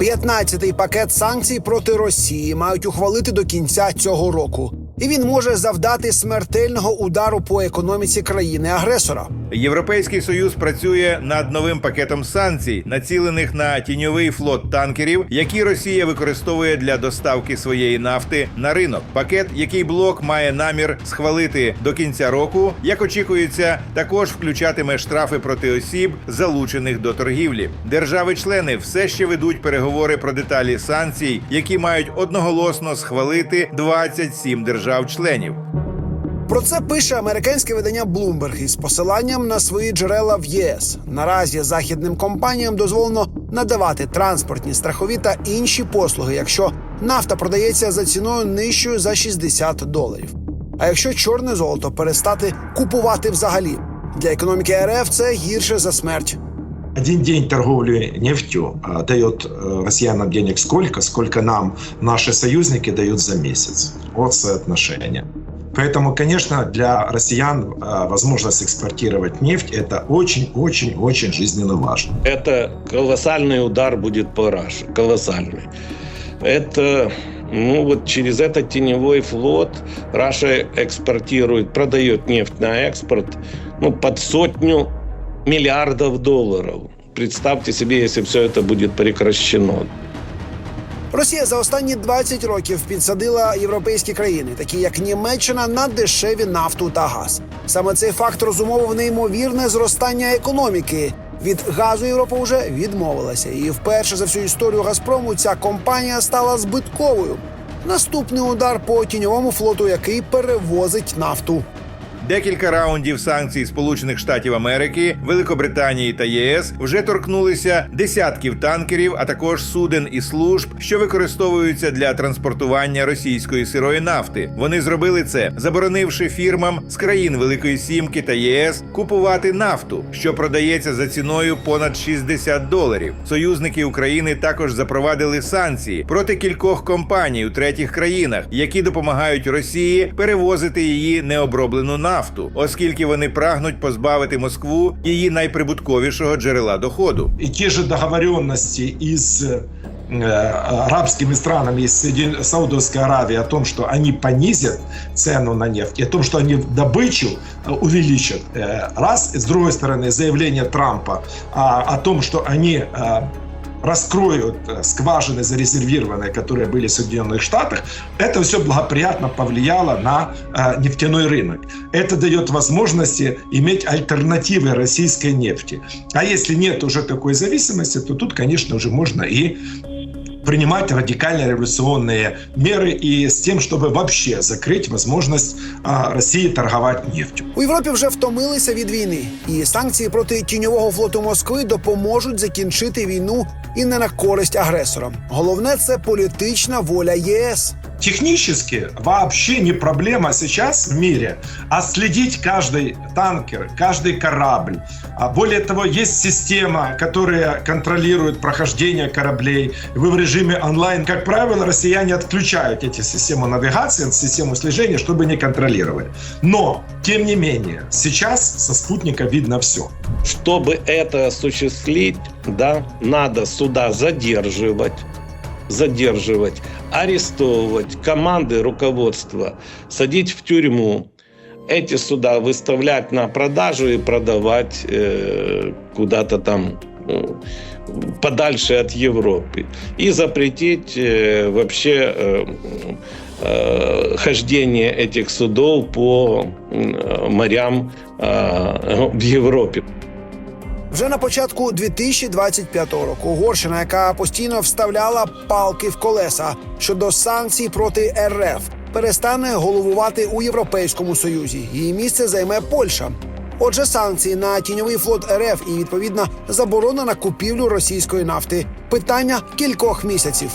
15-й пакет санкцій проти Росії мають ухвалити до кінця цього року, і він може завдати смертельного удару по економіці країни-агресора. Європейський союз працює над новим пакетом санкцій, націлених на тіньовий флот танкерів, які Росія використовує для доставки своєї нафти на ринок. Пакет, який блок має намір схвалити до кінця року, як очікується, також включатиме штрафи проти осіб, залучених до торгівлі. Держави-члени все ще ведуть переговори про деталі санкцій, які мають одноголосно схвалити 27 держав-членів. Про це пише американське видання Bloomberg із посиланням на свої джерела в ЄС. Наразі західним компаніям дозволено надавати транспортні, страхові та інші послуги, якщо нафта продається за ціною нижчою за 60 доларів. А якщо чорне золото перестати купувати взагалі для економіки РФ це гірше за смерть. Один день торговли нефтью дает э, россиянам денег сколько, сколько нам наши союзники дают за месяц. Вот соотношение. Поэтому, конечно, для россиян э, возможность экспортировать нефть это очень-очень-очень жизненно важно. Это колоссальный удар будет по Раше, колоссальный. Это, ну вот через этот теневой флот Раша экспортирует, продает нефть на экспорт, ну под сотню миллиардов долларов. Представьте себе, если все это будет прекращено. Росія за останні 20 років підсадила європейські країни, такі як Німеччина, на дешеві нафту та газ. Саме цей факт розумовив неймовірне зростання економіки. Від газу Європа вже відмовилася, і вперше за всю історію Газпрому ця компанія стала збитковою. Наступний удар по тіньовому флоту, який перевозить нафту. Декілька раундів санкцій Сполучених Штатів Америки, Великобританії та ЄС вже торкнулися десятків танкерів, а також суден і служб, що використовуються для транспортування російської сирої нафти. Вони зробили це, заборонивши фірмам з країн Великої Сімки та ЄС купувати нафту, що продається за ціною понад 60 доларів. Союзники України також запровадили санкції проти кількох компаній у третіх країнах, які допомагають Росії перевозити її необроблену нафту, оскільки вони прагнуть позбавити Москву її найприбутковішого джерела доходу. И те же договоренности из э, арабскими странами из Соедин- Саудовской Аравии о том, что они понизят цену на нефть, и о том, что они добычу э, увеличат. Э, Раз, с другой стороны, заявление Трампа а, о том, что они э, раскроют э, скважины зарезервированные, которые были в Соединенных Штатах, это все благоприятно повлияло на э, нефтяной рынок. Это дает возможности иметь альтернативы российской нефти. А если нет уже такой зависимости, то тут, конечно, уже можно и принимать радикально революционные меры и с тем, чтобы вообще закрыть возможность а, России торговать нефтью. У Європі вже втомилися від війни, і санкції проти тіньового флоту Москви допоможуть закінчити війну і не на користь агресорам. Головне це політична воля ЄС. Технически вообще не проблема сейчас в мире отследить каждый танкер, каждый корабль. А более того, есть система, которая контролирует прохождение кораблей. Вы в режиме онлайн, как правило, россияне отключают эти системы навигации, систему слежения, чтобы не контролировали. Но, тем не менее, сейчас со спутника видно все. Чтобы это осуществить, да, надо суда задерживать, задерживать, арестовывать, команды руководства садить в тюрьму, эти суда выставлять на продажу и продавать э, куда-то там э, подальше от Европы и запретить э, вообще э, э, хождение этих судов по морям э, в Европе. Вже на початку 2025 року Угорщина, яка постійно вставляла палки в колеса щодо санкцій проти РФ, перестане головувати у Європейському Союзі. Її місце займе Польща. Отже, санкції на тіньовий флот РФ і відповідна заборона на купівлю російської нафти. Питання кількох місяців.